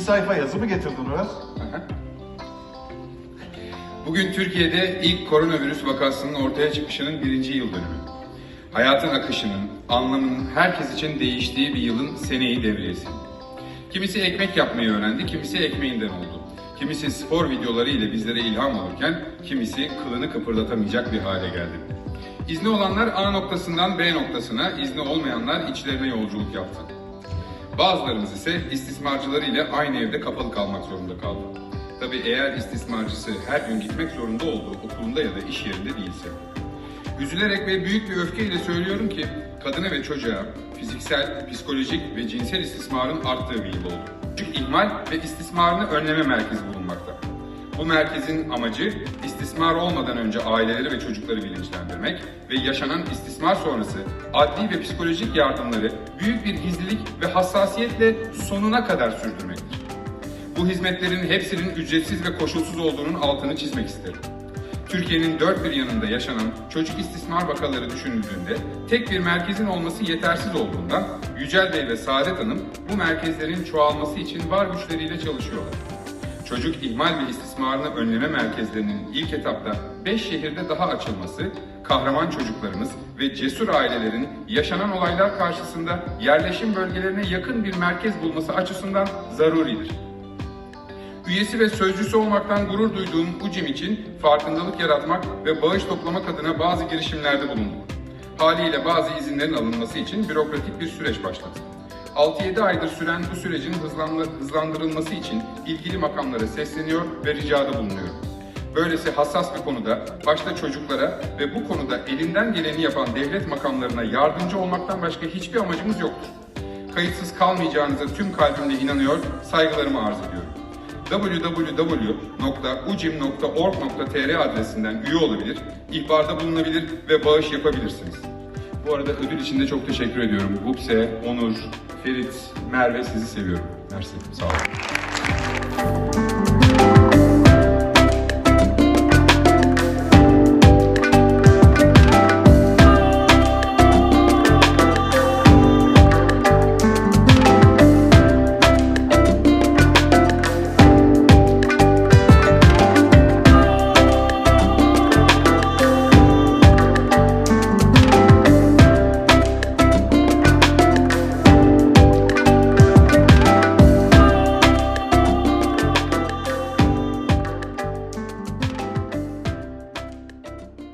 sayfa yazı mı getirdin Uras? Bugün Türkiye'de ilk koronavirüs vakasının ortaya çıkışının birinci yıl dönümü. Hayatın akışının, anlamının herkes için değiştiği bir yılın seneyi devriyesi. Kimisi ekmek yapmayı öğrendi, kimisi ekmeğinden oldu. Kimisi spor videoları ile bizlere ilham olurken, kimisi kılını kıpırdatamayacak bir hale geldi. İzni olanlar A noktasından B noktasına, izni olmayanlar içlerine yolculuk yaptı. Bazılarımız ise istismarcıları ile aynı evde kapalı kalmak zorunda kaldı. Tabi eğer istismarcısı her gün gitmek zorunda olduğu okulunda ya da iş yerinde değilse. Üzülerek ve büyük bir öfkeyle söylüyorum ki kadına ve çocuğa fiziksel, psikolojik ve cinsel istismarın arttığı bir yıl oldu. Çocuk ihmal ve istismarını önleme merkezi bulunmakta. Bu merkezin amacı istismar olmadan önce aileleri ve çocukları bilinçlendirmek ve yaşanan istismar sonrası adli ve psikolojik yardımları büyük bir gizlilik ve hassasiyetle sonuna kadar sürdürmektir. Bu hizmetlerin hepsinin ücretsiz ve koşulsuz olduğunun altını çizmek isterim. Türkiye'nin dört bir yanında yaşanan çocuk istismar vakaları düşünüldüğünde tek bir merkezin olması yetersiz olduğundan Yücel Bey ve Saadet Hanım bu merkezlerin çoğalması için var güçleriyle çalışıyorlar. Çocuk ihmal ve istismarını önleme merkezlerinin ilk etapta 5 şehirde daha açılması, kahraman çocuklarımız ve cesur ailelerin yaşanan olaylar karşısında yerleşim bölgelerine yakın bir merkez bulması açısından zaruridir. Üyesi ve sözcüsü olmaktan gurur duyduğum UCİM için farkındalık yaratmak ve bağış toplamak adına bazı girişimlerde bulunduk. Haliyle bazı izinlerin alınması için bürokratik bir süreç başladı. 6-7 aydır süren bu sürecin hızlandı- hızlandırılması için ilgili makamlara sesleniyor ve ricada bulunuyorum. Böylesi hassas bir konuda başta çocuklara ve bu konuda elinden geleni yapan devlet makamlarına yardımcı olmaktan başka hiçbir amacımız yoktur. Kayıtsız kalmayacağınıza tüm kalbimle inanıyor, saygılarımı arz ediyorum www.ucim.org.tr adresinden üye olabilir, ihbarda bulunabilir ve bağış yapabilirsiniz. Bu arada ödül için de çok teşekkür ediyorum. Bukse, Onur, Ferit, Merve sizi seviyorum. Mersi, sağ olun.